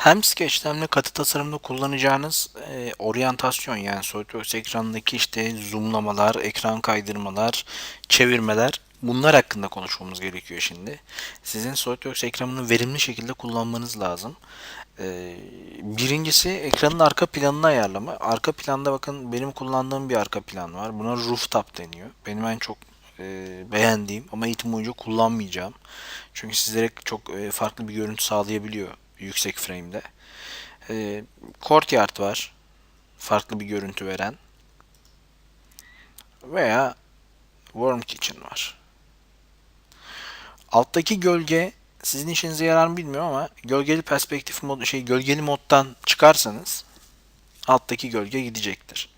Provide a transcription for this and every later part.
Hem Sketch'te hem de katı tasarımda kullanacağınız e, oryantasyon yani SolidWorks ekranındaki işte zoomlamalar, ekran kaydırmalar, çevirmeler bunlar hakkında konuşmamız gerekiyor şimdi. Sizin SolidWorks ekranını verimli şekilde kullanmanız lazım. E, birincisi ekranın arka planını ayarlama. Arka planda bakın benim kullandığım bir arka plan var. Buna rooftop deniyor. Benim en çok e, beğendiğim ama eğitim boyunca kullanmayacağım. Çünkü sizlere çok e, farklı bir görüntü sağlayabiliyor yüksek frame'de. E, courtyard var. Farklı bir görüntü veren. Veya Warm Kitchen var. Alttaki gölge sizin işinize yarar mı bilmiyorum ama gölgeli perspektif mod şey gölgeli moddan çıkarsanız alttaki gölge gidecektir.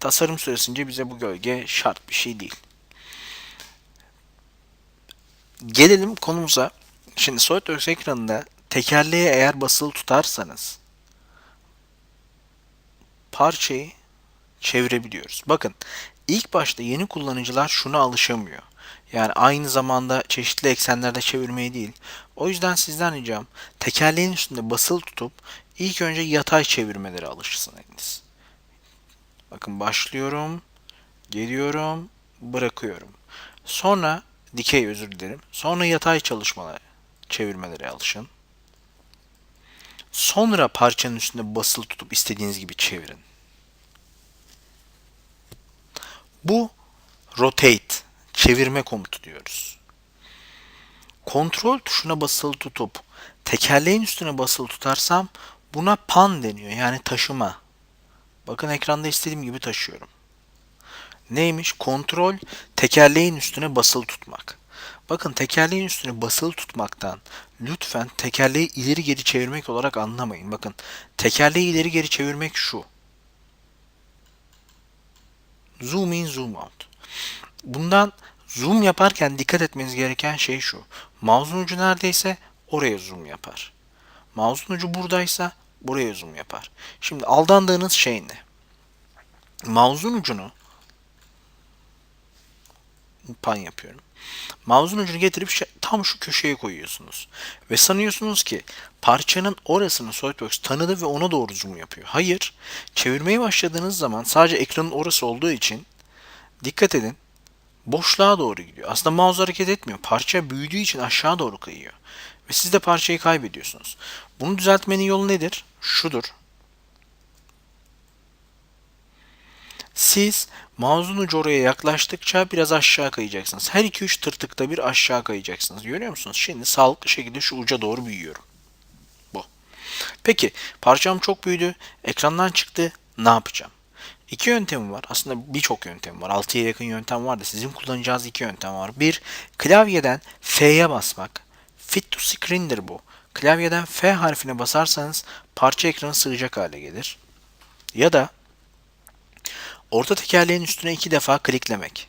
Tasarım süresince bize bu gölge şart bir şey değil. Gelelim konumuza. Şimdi SolidWorks ekranında tekerleğe eğer basılı tutarsanız parçayı çevirebiliyoruz. Bakın ilk başta yeni kullanıcılar şuna alışamıyor. Yani aynı zamanda çeşitli eksenlerde çevirmeyi değil. O yüzden sizden ricam tekerleğin üstünde basılı tutup ilk önce yatay çevirmelere alışsınız. Bakın başlıyorum, geliyorum, bırakıyorum. Sonra dikey özür dilerim. Sonra yatay çalışmalara, çevirmelere alışın. Sonra parçanın üstünde basılı tutup istediğiniz gibi çevirin. Bu rotate, çevirme komutu diyoruz. Kontrol tuşuna basılı tutup tekerleğin üstüne basılı tutarsam buna pan deniyor. Yani taşıma. Bakın ekranda istediğim gibi taşıyorum. Neymiş? Kontrol tekerleğin üstüne basılı tutmak. Bakın tekerleğin üstüne basılı tutmaktan lütfen tekerleği ileri geri çevirmek olarak anlamayın. Bakın tekerleği ileri geri çevirmek şu. Zoom in, zoom out. Bundan zoom yaparken dikkat etmeniz gereken şey şu. Mouse'un ucu neredeyse oraya zoom yapar. Mouse'un ucu buradaysa buraya zoom yapar. Şimdi aldandığınız şey ne? Mouse'un ucunu pan yapıyorum. Mouse'un ucunu getirip tam şu köşeye koyuyorsunuz. Ve sanıyorsunuz ki parçanın orasını SolidWorks tanıdı ve ona doğru zoom yapıyor. Hayır. Çevirmeye başladığınız zaman sadece ekranın orası olduğu için dikkat edin boşluğa doğru gidiyor. Aslında mouse hareket etmiyor. Parça büyüdüğü için aşağı doğru kayıyor. Ve siz de parçayı kaybediyorsunuz. Bunu düzeltmenin yolu nedir? Şudur. Siz mouse'un ucu oraya yaklaştıkça biraz aşağı kayacaksınız. Her 2-3 tırtıkta bir aşağı kayacaksınız. Görüyor musunuz? Şimdi sağlıklı şekilde şu uca doğru büyüyorum. Bu. Peki parçam çok büyüdü. Ekrandan çıktı. Ne yapacağım? İki yöntemim var. Aslında birçok yöntem var. 6'ya yakın yöntem var da sizin kullanacağınız iki yöntem var. Bir, klavyeden F'ye basmak. Fit to screen'dir bu. Klavyeden F harfine basarsanız parça ekranı sığacak hale gelir. Ya da orta tekerleğin üstüne iki defa kliklemek.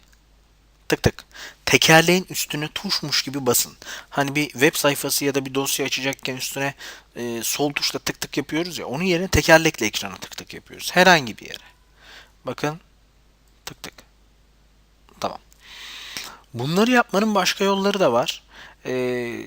Tık tık. Tekerleğin üstüne tuşmuş gibi basın. Hani bir web sayfası ya da bir dosya açacakken üstüne e, sol tuşla tık tık yapıyoruz ya. Onun yerine tekerlekle ekrana tık tık yapıyoruz. Herhangi bir yere. Bakın. Tık tık. Tamam. Bunları yapmanın başka yolları da var. Ee,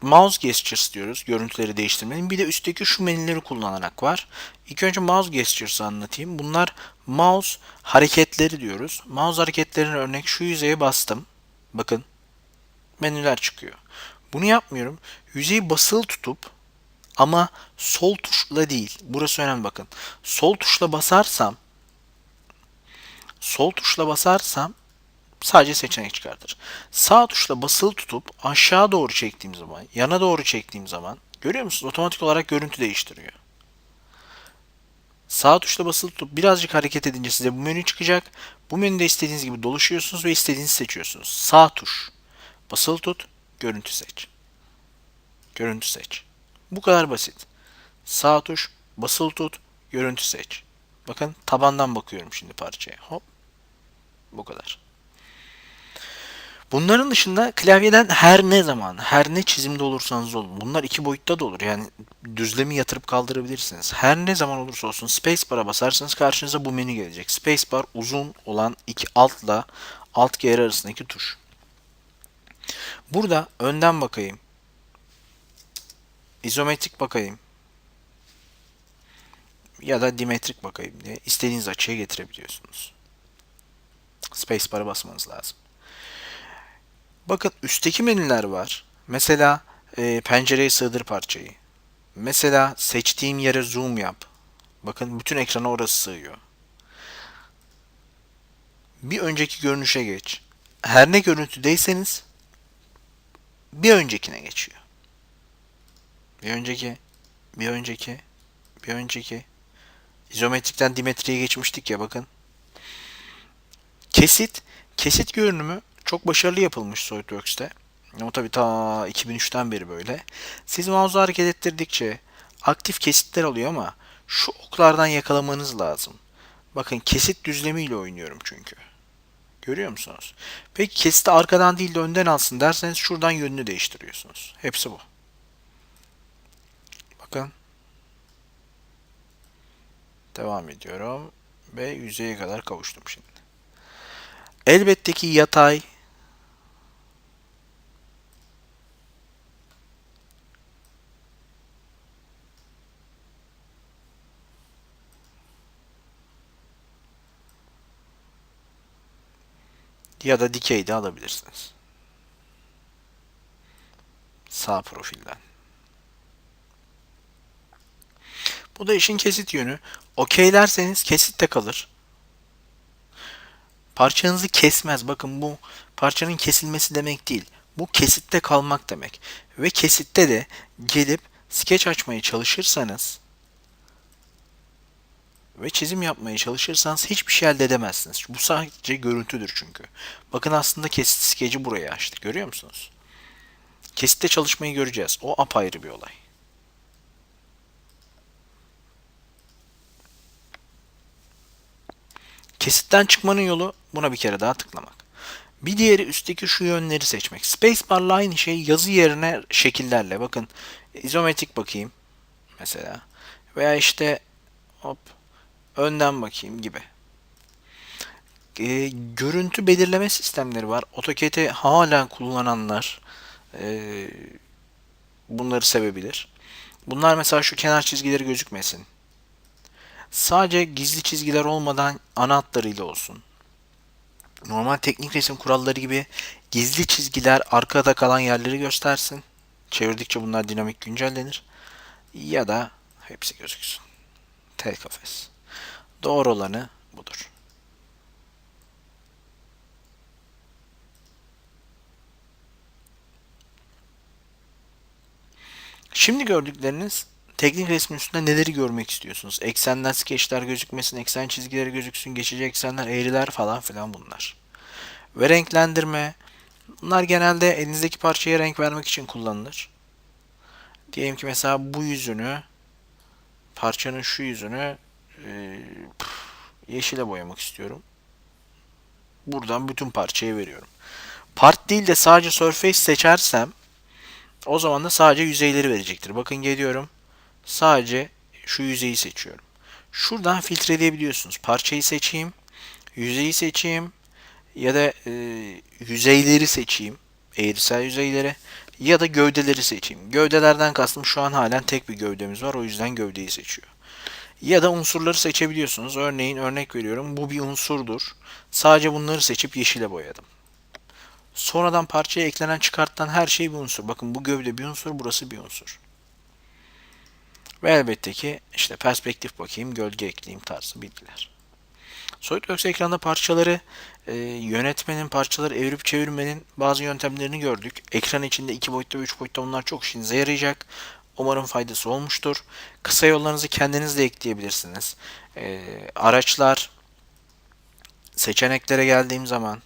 mouse gestures diyoruz. Görüntüleri değiştirmenin. Bir de üstteki şu menüleri kullanarak var. İlk önce mouse gestures'ı anlatayım. Bunlar mouse hareketleri diyoruz. Mouse hareketlerine örnek şu yüzeye bastım. Bakın. Menüler çıkıyor. Bunu yapmıyorum. Yüzeyi basılı tutup ama sol tuşla değil. Burası önemli bakın. Sol tuşla basarsam sol tuşla basarsam sadece seçenek çıkartır. Sağ tuşla basılı tutup aşağı doğru çektiğim zaman, yana doğru çektiğim zaman görüyor musunuz? Otomatik olarak görüntü değiştiriyor. Sağ tuşla basılı tutup birazcık hareket edince size bu menü çıkacak. Bu menüde istediğiniz gibi dolaşıyorsunuz ve istediğinizi seçiyorsunuz. Sağ tuş. Basılı tut, görüntü seç. Görüntü seç. Bu kadar basit. Sağ tuş, basılı tut, görüntü seç. Bakın tabandan bakıyorum şimdi parçaya. Hop. Bu kadar. Bunların dışında klavyeden her ne zaman, her ne çizimde olursanız olun. Bunlar iki boyutta da olur. Yani düzlemi yatırıp kaldırabilirsiniz. Her ne zaman olursa olsun spacebar'a basarsanız karşınıza bu menü gelecek. Spacebar uzun olan iki altla alt G arasındaki tuş. Burada önden bakayım. İzometrik bakayım. ya da dimetrik bakayım diye istediğiniz açıya getirebiliyorsunuz. Spacebar'a basmanız lazım. Bakın üstteki menüler var. Mesela e, pencereye sığdır parçayı. Mesela seçtiğim yere zoom yap. Bakın bütün ekrana orası sığıyor. Bir önceki görünüşe geç. Her ne görüntüdeyseniz bir öncekine geçiyor. Bir önceki, bir önceki, bir önceki. İzometrikten dimetriye geçmiştik ya bakın. Kesit, kesit görünümü çok başarılı yapılmış SolidWorks'te. Ama tabii ta 2003'ten beri böyle. Siz mouse'u hareket ettirdikçe aktif kesitler oluyor ama şu oklardan yakalamanız lazım. Bakın kesit düzlemiyle oynuyorum çünkü. Görüyor musunuz? Peki kesiti arkadan değil de önden alsın derseniz şuradan yönünü değiştiriyorsunuz. Hepsi bu. Bakın. Devam ediyorum. Ve yüzeye kadar kavuştum şimdi. Elbette ki yatay ya da dikey de alabilirsiniz. Sağ profilden. Bu da işin kesit yönü. Okeylerseniz kesit de kalır. Parçanızı kesmez. Bakın bu parçanın kesilmesi demek değil. Bu kesitte kalmak demek. Ve kesitte de gelip skeç açmaya çalışırsanız ve çizim yapmaya çalışırsanız hiçbir şey elde edemezsiniz. Bu sadece görüntüdür çünkü. Bakın aslında kesit skeci buraya açtı. Görüyor musunuz? Kesitte çalışmayı göreceğiz. O apayrı bir olay. Kesitten çıkmanın yolu buna bir kere daha tıklamak. Bir diğeri üstteki şu yönleri seçmek. Spacebar'la aynı şey yazı yerine şekillerle. Bakın izometrik bakayım mesela. Veya işte hop önden bakayım gibi. E, görüntü belirleme sistemleri var. AutoCAD'i hala kullananlar e, bunları sevebilir. Bunlar mesela şu kenar çizgileri gözükmesin. Sadece gizli çizgiler olmadan ana hatlarıyla olsun. Normal teknik resim kuralları gibi gizli çizgiler arkada kalan yerleri göstersin. Çevirdikçe bunlar dinamik güncellenir. Ya da hepsi gözüksün. Tel kafes. Doğru olanı budur. Şimdi gördükleriniz teknik resmin üstünde neleri görmek istiyorsunuz? Eksenden skeçler gözükmesin, eksen çizgileri gözüksün, geçici eksenler, eğriler falan filan bunlar. Ve renklendirme. Bunlar genelde elinizdeki parçaya renk vermek için kullanılır. Diyelim ki mesela bu yüzünü parçanın şu yüzünü e, yeşile boyamak istiyorum. Buradan bütün parçaya veriyorum. Part değil de sadece surface seçersem o zaman da sadece yüzeyleri verecektir. Bakın geliyorum. Sadece şu yüzeyi seçiyorum. Şuradan filtreleyebiliyorsunuz. Parçayı seçeyim. Yüzeyi seçeyim. Ya da e, yüzeyleri seçeyim. Eğrisel yüzeyleri. Ya da gövdeleri seçeyim. Gövdelerden kastım şu an halen tek bir gövdemiz var. O yüzden gövdeyi seçiyor. Ya da unsurları seçebiliyorsunuz. Örneğin örnek veriyorum. Bu bir unsurdur. Sadece bunları seçip yeşile boyadım. Sonradan parçaya eklenen çıkartılan her şey bir unsur. Bakın bu gövde bir unsur, burası bir unsur. Ve elbette ki işte perspektif bakayım, gölge ekleyeyim tarzı bilgiler. SolidWorks ekranda parçaları e, yönetmenin, parçaları evirip çevirmenin bazı yöntemlerini gördük. Ekran içinde iki boyutta ve üç boyutta bunlar çok işinize yarayacak. Umarım faydası olmuştur. Kısa yollarınızı kendiniz de ekleyebilirsiniz. E, araçlar seçeneklere geldiğim zaman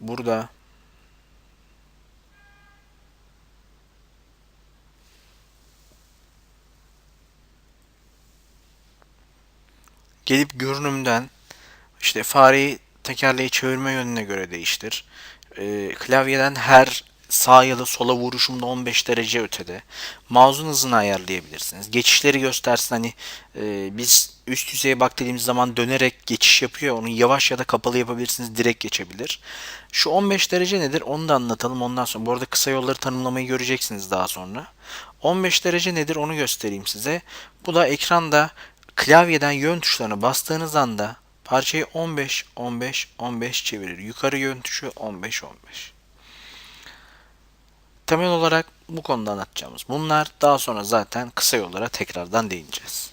burada gelip görünümden işte fareyi tekerleği çevirme yönüne göre değiştir. E, klavyeden her sağ ya da sola vuruşumda 15 derece ötede. Mouse'un hızını ayarlayabilirsiniz. Geçişleri göstersin hani e, biz üst yüzeye bak dediğimiz zaman dönerek geçiş yapıyor. Onu yavaş ya da kapalı yapabilirsiniz. Direkt geçebilir. Şu 15 derece nedir? Onu da anlatalım ondan sonra. Bu arada kısa yolları tanımlamayı göreceksiniz daha sonra. 15 derece nedir? Onu göstereyim size. Bu da ekranda klavyeden yön tuşlarına bastığınız anda parçayı 15 15 15 çevirir. Yukarı yön tuşu 15 15. Temel olarak bu konuda anlatacağımız bunlar. Daha sonra zaten kısa yollara tekrardan değineceğiz.